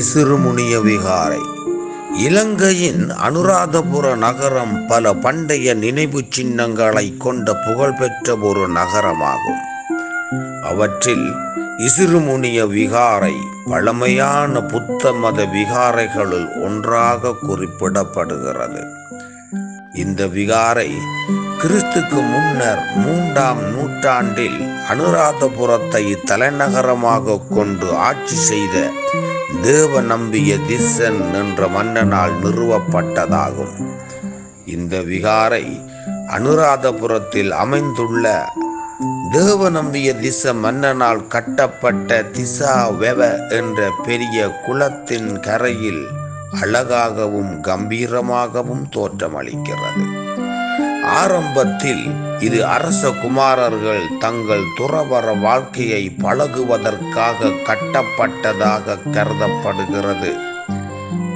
இசுருமுனிய விகாரை இலங்கையின் அனுராதபுர நகரம் பல பண்டைய நினைவு சின்னங்களை கொண்ட புகழ்பெற்ற ஒரு நகரமாகும். அவற்றில் இசுருமுனிய விகாரை பழமையான புத்த மத விகாரைகளுள் ஒன்றாக குறிப்பிடப்படுகிறது. இந்த விகாரை கிறிஸ்துக்கு முன்னர் மூன்றாம் நூற்றாண்டில் அனுராதபுரத்தை தலைநகரமாக கொண்டு ஆட்சி செய்த தேவ நம்பிய திசன் என்ற மன்னனால் நிறுவப்பட்டதாகும். இந்த விகாரை அனுராதபுரத்தில் அமைந்துள்ள தேவ நம்பிய திச மன்னனால் கட்டப்பட்ட திசா வெவ என்ற பெரிய குளத்தின் கரையில் அழகாகவும் கம்பீரமாகவும் தோற்றமளிக்கிறது. ஆரம்பத்தில் இது அரச குமாரர்கள் தங்கள் துறவர வாழ்க்கையை பழகுவதற்காக கட்டப்பட்டதாக கருதப்படுகிறது.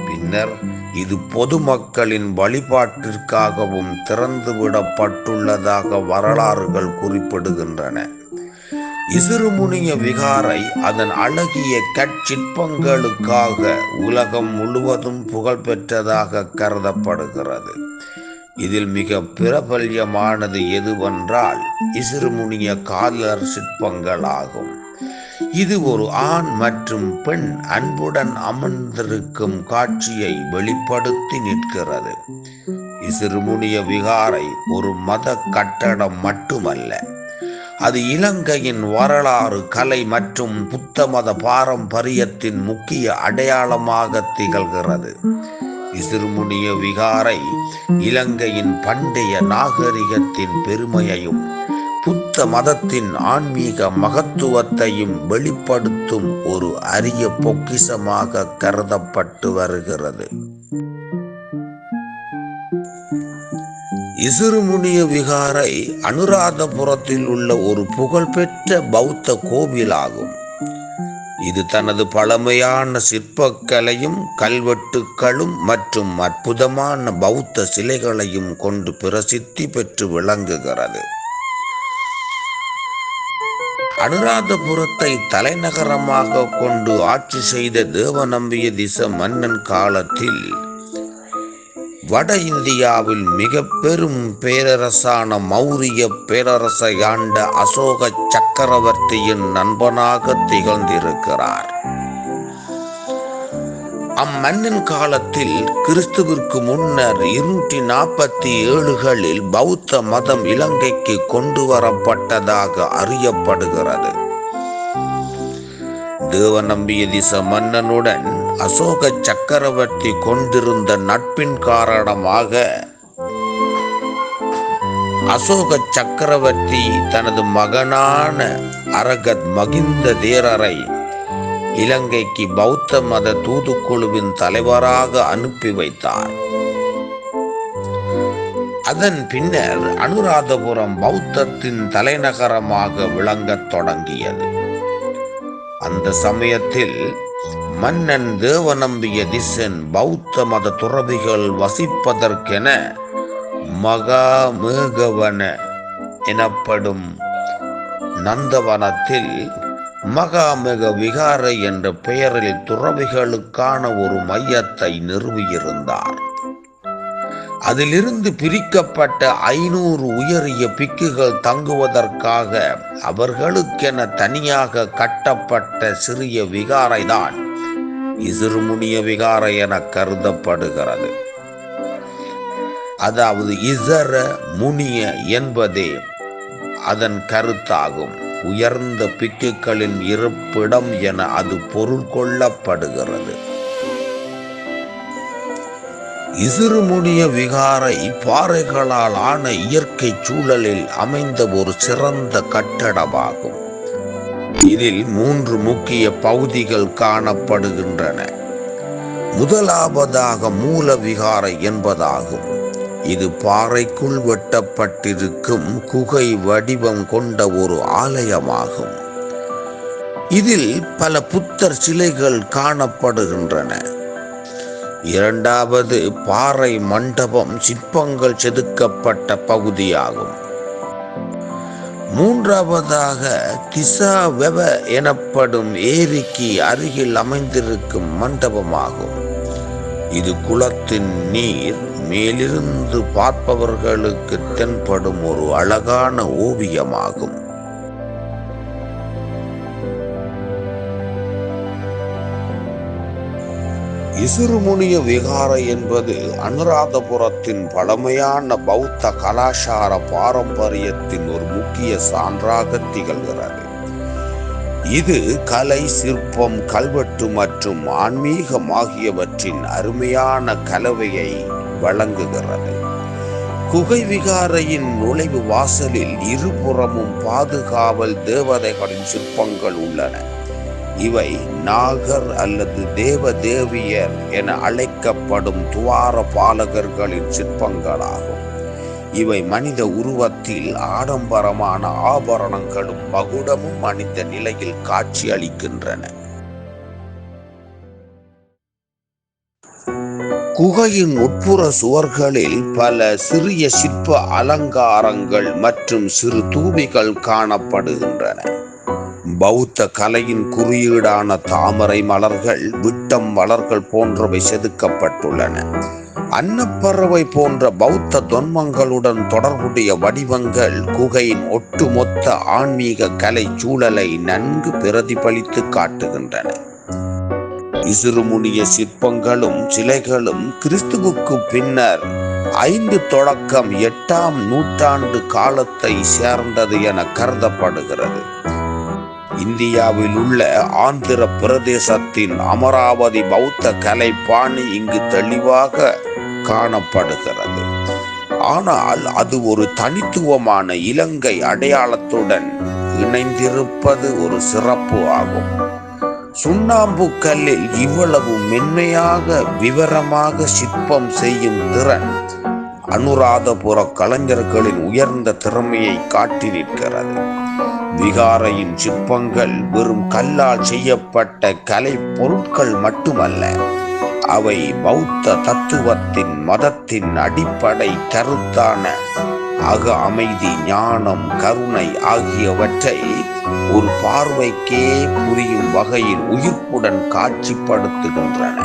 பின்னர் இது பொதுமக்களின் வழிபாட்டிற்காகவும் திறந்துவிடப்பட்டுள்ளதாக வரலாறுகள் குறிப்பிடுகின்றன. இசிறுமுனிய விகாரை அதன் அழகிய கற்சிற்பங்களுக்காக உலகம் முழுவதும் புகழ்பெற்றதாக கருதப்படுகிறது. இதில் மிக பிரபல்யமானது எதுவென்றால் இசிறுமுனிய காதலர் சிற்பங்களாகும். இது ஒரு ஆண் மற்றும் பெண் அன்புடன் அமர்ந்திருக்கும் காட்சியை வெளிப்படுத்தி நிற்கிறது. இசிறுமுனிய விகாரை ஒரு மத கட்டடம் மட்டுமல்ல. அது இலங்கையின் வரலாறு கலை மற்றும் புத்த மத பாரம்பரியத்தின் முக்கிய அடையாளமாக திகழ்கிறது. இசிறுமுனிய விகாரை இலங்கையின் பண்டைய நாகரிகத்தின் பெருமையையும் புத்த மதத்தின் ஆன்மீக மகத்துவத்தையும் வெளிப்படுத்தும் ஒரு அரிய பொக்கிஷமாக கருதப்பட்டு வருகிறது. இசிறுமுனிய விகாரை அனுராதபுரத்தில் உள்ள ஒரு புகழ்பெற்ற பௌத்த கோவிலாகும். இது தனது பழமையான சிற்பக்கலையும் கல்வெட்டுக்களும் மற்றும் அற்புதமான பௌத்த சிலைகளையும் கொண்டு பிரசித்தி பெற்று விளங்குகிறது. அனுராதபுரத்தை தலைநகரமாக கொண்டு ஆட்சி செய்த தேவநம்பிய திச மன்னன் காலத்தில் வட இந்தியாவில் மிக பெரும் பேரரசான மௌரிய பேரரசை ஆண்ட அசோக சக்கரவர்த்தியின் நண்பனாக திகழ்ந்திருக்கிறார். அம்மன்னன் காலத்தில் கிறிஸ்துவிற்கு முன்னர் இருநூற்றி நாற்பத்தி ஏழுகளில் பௌத்த மதம் இலங்கைக்கு கொண்டு வரப்பட்டதாக அறியப்படுகிறது. தேவநம்பிய திச மன்னனுடன் அசோக சக்கரவர்த்தி கொண்டிருந்த நட்பின் காரணமாக அசோக சக்கரவர்த்தி தனது மகனான அரகத் மகிந்த தேரரை இலங்கைக்கு பௌத்த மத தூதுக்குழுவின் தலைவராக அனுப்பி வைத்தார். அதன் பின்னர் அனுராதபுரம் பௌத்தத்தின் தலைநகரமாக விளங்கத் தொடங்கியது. அந்த சமயத்தில் மன்னன் தேவநம்பிய திசன் பௌத்த மத துறவிகள் வசிப்பதற்கென மகாமேகவன எனப்படும் நந்தவனத்தில் மகாமேக விகாரை என்ற பெயரில் துறவிகளுக்கான ஒரு மையத்தை நிறுவியிருந்தார். அதிலிருந்து பிரிக்கப்பட்ட ஐநூறு உயரிய பிக்குகள் தங்குவதற்காக அவர்களுக்கென தனியாக கட்டப்பட்ட சிறிய விகாரைதான் இசிறுமுனிய விகார என கருதப்படுகிறது. அதாவது இசர முனிய என்பதே அதன் கருத்தாகும். உயர்ந்த பிக்குகளின் இருப்பிடம் என அது பொருள் கொள்ளப்படுகிறது. இசிறுமுனிய விகாரை பாறைகளால் ஆன இயற்கை சூழலில் அமைந்த ஒரு சிறந்த கட்டடமாகும். இதில் மூன்று முக்கிய பகுதிகள் காணப்படுகின்றன. முதலாவதாக மூல விகார என்பதாகும். இது பாறைக்குள் வெட்டப்பட்டிருக்கும் குகை வடிவம் கொண்ட ஒரு ஆலயமாகும். இதில் பல புத்தர் சிலைகள் காணப்படுகின்றன. இரண்டாவது பாறை மண்டபம் சிற்பங்கள் செதுக்கப்பட்ட பகுதியாகும். மூன்றாவதாக கிசா வெவ எனப்படும் ஏரிக்கு அருகில் அமைந்திருக்கும் மண்டபமாகும். இது குளத்தின் நீர் மேலிருந்து பார்ப்பவர்களுக்கு தென்படும் ஒரு அழகான ஓவியமாகும். இசுருமுனிய விகாரை என்பது அனுராதபுரத்தின் பழமையான பௌத்த கலாச்சார பாரம்பரியத்தின் ஒரு முக்கிய சான்றாக திகழ்கிறது. இது கலை சிற்பம் கல்வெட்டு மற்றும் ஆன்மீகம் ஆகியவற்றின் அருமையான கலவையை வழங்குகிறது. குகை விகாரையின் நுழைவு வாசலில் இருபுறமும் பாதுகாவல் தேவதைகளின் சிற்பங்கள் உள்ளன. இவை நாகர் அல்லது தேவ தேவியர் என அழைக்கப்படும் துவார பாலகர்களின் சிற்பங்களாகும். இவை மனித உருவத்தில் ஆடம்பரமான ஆபரணங்களும் மகுடமும் அணிந்த நிலையில் காட்சி அளிக்கின்றன. குகையின் உட்புற சுவர்களில் பல சிறிய சிற்ப அலங்காரங்கள் மற்றும் சிறு தூபிகள் காணப்படுகின்றன. பௌத்த கலையின் குறியீடான தாமரை மலர்கள் விட்டம் மலர்கள் போன்றவை செதுக்கப்பட்டுள்ளன. அன்னப்பறவை போன்ற பௌத்த தொன்மங்களுடன் தொடர்புடைய வடிவங்கள் குகையின் ஒட்டுமொத்த ஆன்மீக கலை சூழலை நன்கு பிரதிபலித்து காட்டுகின்றன. இசுருமுனிய சிற்பங்களும் சிலைகளும் கிறிஸ்துவுக்கு பின்னர் ஐந்து தொடக்கம் எட்டாம் நூற்றாண்டு காலத்தை சேர்ந்தது என கருதப்படுகிறது. இந்தியாவில் உள்ள ஆந்திர பிரதேசத்தின் அமராவதி பௌத்த கலை பாணி இங்கு தெளிவாக காணப்படுகிறது. ஆனால் அது ஒரு தனித்துவமான இலங்கை அடையாளத்துடன் இணைந்திருப்பது ஒரு சிறப்பு ஆகும். சுண்ணாம்பு கல்லில் இவ்வளவு மென்மையாக விவரமாக சிற்பம் செய்யும் திறன் அனுராதபுர கலைஞர்களின் உயர்ந்த திறமையை காட்டி நிற்கிறது. விகாரையின் சிற்பங்கள் வெறும் கல்லால் செய்யப்பட்ட கலை பொருட்கள் மட்டுமல்ல அவை பௌத்த தத்துவத்தின் மதத்தின் அடிப்படை கருத்தான அக அமைதி ஞானம் கருணை ஆகியவற்றை ஒரு பார்வைக்கே புரியும் வகையில் உயிர்ப்புடன் காட்சிப்படுத்துகின்றன.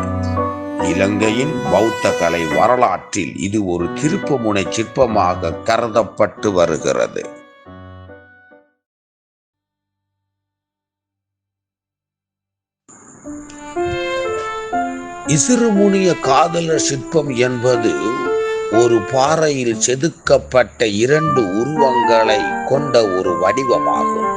இலங்கையின் பௌத்த கலை வரலாற்றில் இது ஒரு திருப்புமுனை சிற்பமாக கருதப்பட்டு வருகிறது. இசிறுமுனிய காதலர் சிற்பம் என்பது ஒரு பாறையில் செதுக்கப்பட்ட இரண்டு உருவங்களை கொண்ட ஒரு வடிவமாகும்.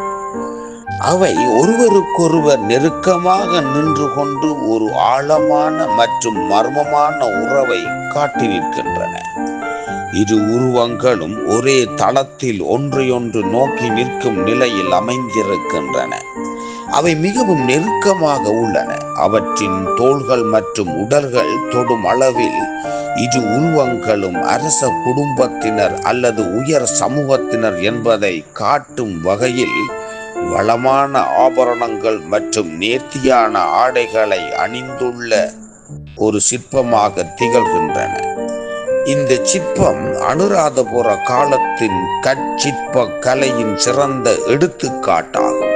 அவை ஒருவருக்கொருவர் நெருக்கமாக நின்று கொண்டு ஒரு ஆழமான மற்றும் மர்மமான உறவை காட்டி நிற்கின்றன இரு உருவங்களும் ஒரே தளத்தில் ஒன்றையொன்று நோக்கி நிற்கும் நிலையில் அமைந்திருக்கின்றன. அவை மிகவும் நெருக்கமாக உள்ளன. அவற்றின் தோள்கள் மற்றும் உடல்கள் தொடும் அளவில் இரு உருவங்களும் அரச குடும்பத்தினர் அல்லது உயர் சமூகத்தினர் என்பதை காட்டும் வகையில் வளமான ஆபரணங்கள் மற்றும் நேர்த்தியான ஆடைகளை அணிந்துள்ள ஒரு சிற்பமாக திகழ்கின்றன. இந்த சிற்பம் அனுராதபுர காலத்தின் கற்சிற்ப கலையின் சிறந்த எடுத்துக்காட்டாகும்.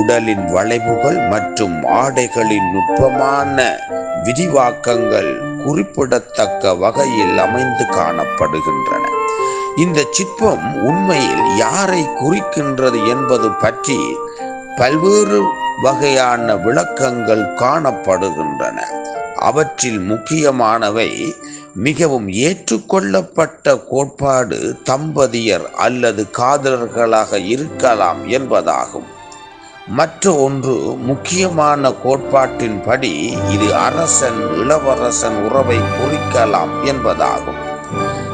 உடலின் வளைவுகள் மற்றும் ஆடைகளின் நுட்பமான விரிவாக்கங்கள் குறிப்பிடத்தக்க வகையில் அமைந்து காணப்படுகின்றன. இந்த சிற்பம் உண்மையில் யாரை குறிக்கின்றது என்பது பற்றி பல்வேறு வகையான விளக்கங்கள் காணப்படுகின்றன. அவற்றில் முக்கியமானவை மிகவும் ஏற்றுக்கொள்ளப்பட்ட கோட்பாடு தம்பதியர் அல்லது காதலர்களாக இருக்கலாம் என்பதாகும். மற்ற ஒன்று முக்கியமான கோட்பாட்டின்படி இது அரசன் இளவரசன் உறவை குறிக்கலாம் என்பதாகும்.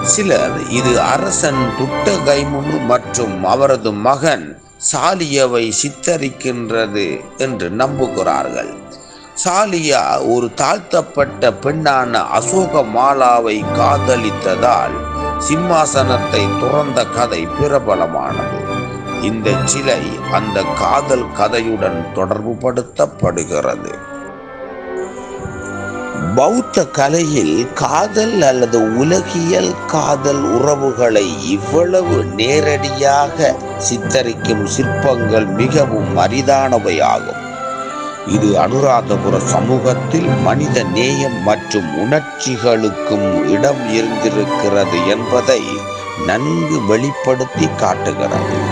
சிலர் இது அரசன் துட்ட கைமுனு மற்றும் அவரது மகன் சாலியவை சித்தரிக்கின்றது என்று நம்புகிறார்கள். சாலியா ஒரு தாழ்த்தப்பட்ட பெண்ணான அசோக மாலாவை காதலித்ததால் சிம்மாசனத்தை துறந்த கதை பிரபலமானது. இந்த சிலை அந்த காதல் கதையுடன் தொடர்புபடுத்தப்படுகிறது. பௌத்த கலையில் காதல் அல்லது உலகியல் காதல் உறவுகளை இவ்வளவு நேரடியாக சித்தரிக்கும் சிற்பங்கள் மிகவும் அரிதானவையாகும். இது அனுராதபுர சமூகத்தில் மனித நேயம் மற்றும் உணர்ச்சிகளுக்கும் இடம் இருந்திருக்கிறது என்பதை நன்கு வெளிப்படுத்தி காட்டுகிறது.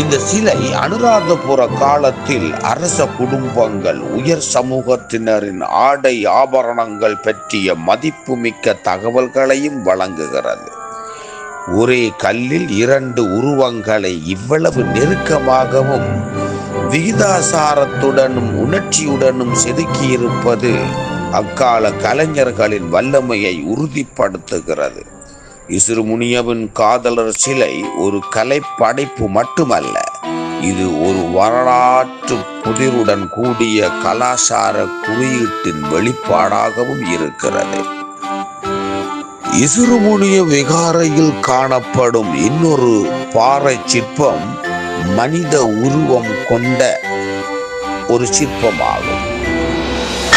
இந்த சிலை அனுராதபுர காலத்தில் அரச குடும்பங்கள் உயர் சமூகத்தினரின் ஆடை ஆபரணங்கள் பற்றிய மதிப்புமிக்க தகவல்களையும் வழங்குகிறது. ஒரே கல்லில் இரண்டு உருவங்களை இவ்வளவு நெருக்கமாகவும் விகிதாசாரத்துடனும் உணர்ச்சியுடனும் செதுக்கியிருப்பது அக்கால கலைஞர்களின் வல்லமையை உறுதிப்படுத்துகிறது. இசுருமுனியவின் காதலர் சிலை ஒரு கலைப்படைப்பு மட்டுமல்ல இது ஒரு வரலாற்று புதிருடன் கூடிய கலாசார குறியீட்டின் வெளிப்பாடாகவும் இருக்கிறது. இசுருமுனிய விகாரையில் காணப்படும் இன்னொரு பாறை சிற்பம் மனித உருவம் கொண்ட ஒரு சிற்பமாகும்.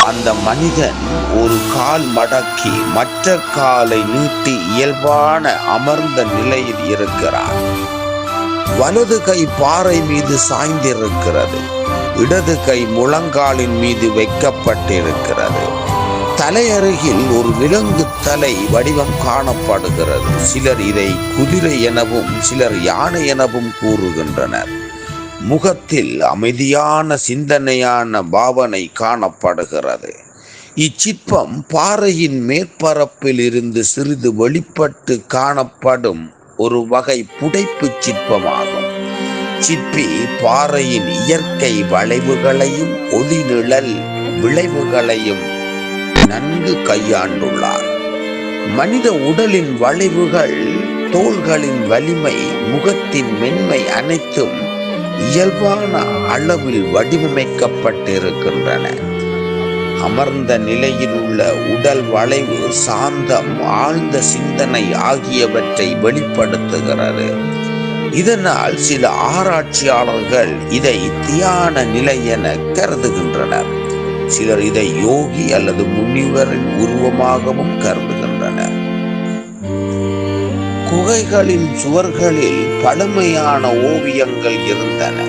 அந்த மனிதன் ஒரு கால் மடக்கி மற்ற காலை நீட்டி இயல்பான அமர்ந்த நிலையில் இருக்கிறார் வலது கை பாறை மீது சாய்ந்திருக்கிறது. இடது கை முழங்காலின் மீது வைக்கப்பட்டிருக்கிறது. தலையருகில் ஒரு விலங்கு தலை வடிவம் காணப்படுகிறது. சிலர் இதை குதிரை எனவும் சிலர் யானை எனவும் கூறுகின்றனர். முகத்தில் அமைதியான சிந்தனையான பாவனை காணப்படுகிறது. இச்சிற்பம் பாறையின் மேற்பரப்பில் இருந்து சிறிது வெளிப்பட்டு காணப்படும் ஒரு வகை புடைப்பு சிற்பமாகும். சிற்பி பாறையின் இயற்கை வளைவுகளையும் ஒளிநிழல் விளைவுகளையும் நன்கு கையாண்டுள்ளார். மனித உடலின் வளைவுகள் தோள்களின் வலிமை முகத்தின் மென்மை அனைத்தும் இயல்பான அளவில் வடிவமைக்கப்பட்டிருக்கின்றன. அமர்ந்த நிலையில் உள்ள உடல் வளைவு சாந்தம் ஆழ்ந்த சிந்தனை ஆகியவற்றை வெளிப்படுத்துகிறது. இதனால் சில ஆராய்ச்சியாளர்கள் இதை தியான நிலை என கருதுகின்றனர். சிலர் இதை யோகி அல்லது முனிவரின் உருவமாகவும் கருதுகின்றனர். குகைகளின் சுவர்களில் பழமையான ஓவியங்கள் இருந்தன.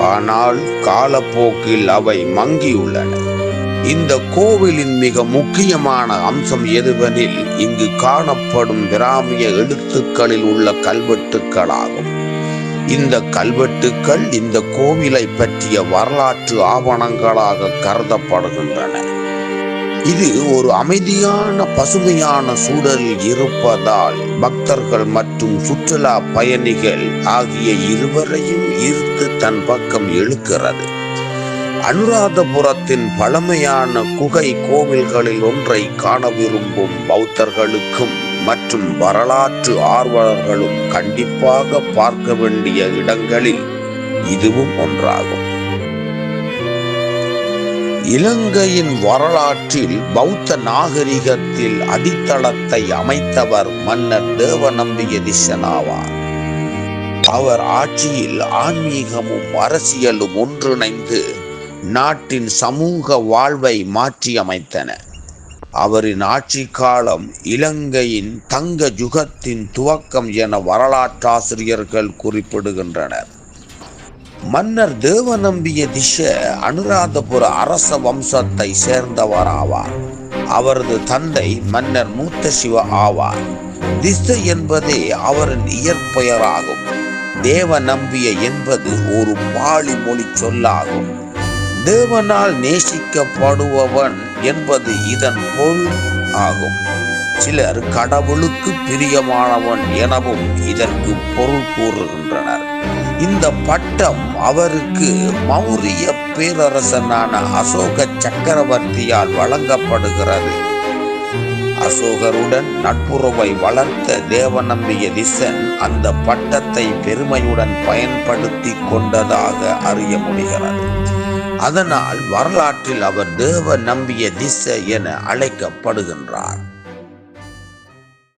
ஆனால் காலப்போக்கில் அவை மங்கியுள்ளன. இந்த கோவிலின் மிக முக்கியமான அம்சம் எதுவெனில் இங்கு காணப்படும் பிராமிய எழுத்துக்களில் உள்ள கல்வெட்டுக்களாகும். இந்த கல்வெட்டுக்கள் இந்த கோவிலை பற்றிய வரலாற்று ஆவணங்களாக கருதப்படுகின்றன. இது ஒரு அமைதியான பசுமையான சூழலில் இருப்பதால் பக்தர்கள் மற்றும் சுற்றுலா பயணிகள் ஆகிய இருவரையும் ஈர்த்து தன் பக்கம் இழுக்கிறது. அனுராதபுரத்தின் பழமையான குகை கோவில்களில் ஒன்றை காண விரும்பும் பௌத்தர்களுக்கும் மற்றும் வரலாற்று ஆர்வலர்களும் கண்டிப்பாக பார்க்க வேண்டிய இடங்களில் இதுவும் ஒன்றாகும். இலங்கையின் வரலாற்றில் பௌத்த நாகரிகத்தில் அடித்தளத்தை அமைத்தவர் மன்னர் தேவநம்பி எதிசனாவார் அவர் ஆட்சியில் ஆன்மீகமும் அரசியலும் ஒன்றிணைந்து நாட்டின் சமூக வாழ்வை மாற்றி அமைத்தன. அவரின் ஆட்சி காலம் இலங்கையின் தங்க யுகத்தின் துவக்கம் என வரலாற்றாசிரியர்கள் குறிப்பிடுகின்றனர். மன்னர் தேவநம்பிய திஷ அனுராதபுர அரச வம்சத்தை சேர்ந்தவராவார். அவரது தந்தை மன்னர் மூத்த சிவ ஆவார். திஷ என்பதே அவரின் இயற்பெயராகும். தேவ நம்பிய என்பது ஒரு பாலி மொழி சொல்லாகும். தேவனால் நேசிக்கப்படுபவன் என்பது இதன் பொருள் ஆகும். சிலர் கடவுளுக்கு பிரியமானவன் எனவும் இதற்கு பொருள் கூறுகின்றனர். இந்த பட்டம் அவருக்கு மௌரிய பேரரசனான அசோக சக்கரவர்த்தியால் வழங்கப்படுகிறது. அசோகருடன் நட்புறவை வளர்த்த தேவநம்பிய திசன் அந்த பட்டத்தை பெருமையுடன் பயன்படுத்தி கொண்டதாக அறிய முடிகிறது. அதனால் வரலாற்றில் அவர் தேவ நம்பிய திச என அழைக்கப்படுகின்றார்.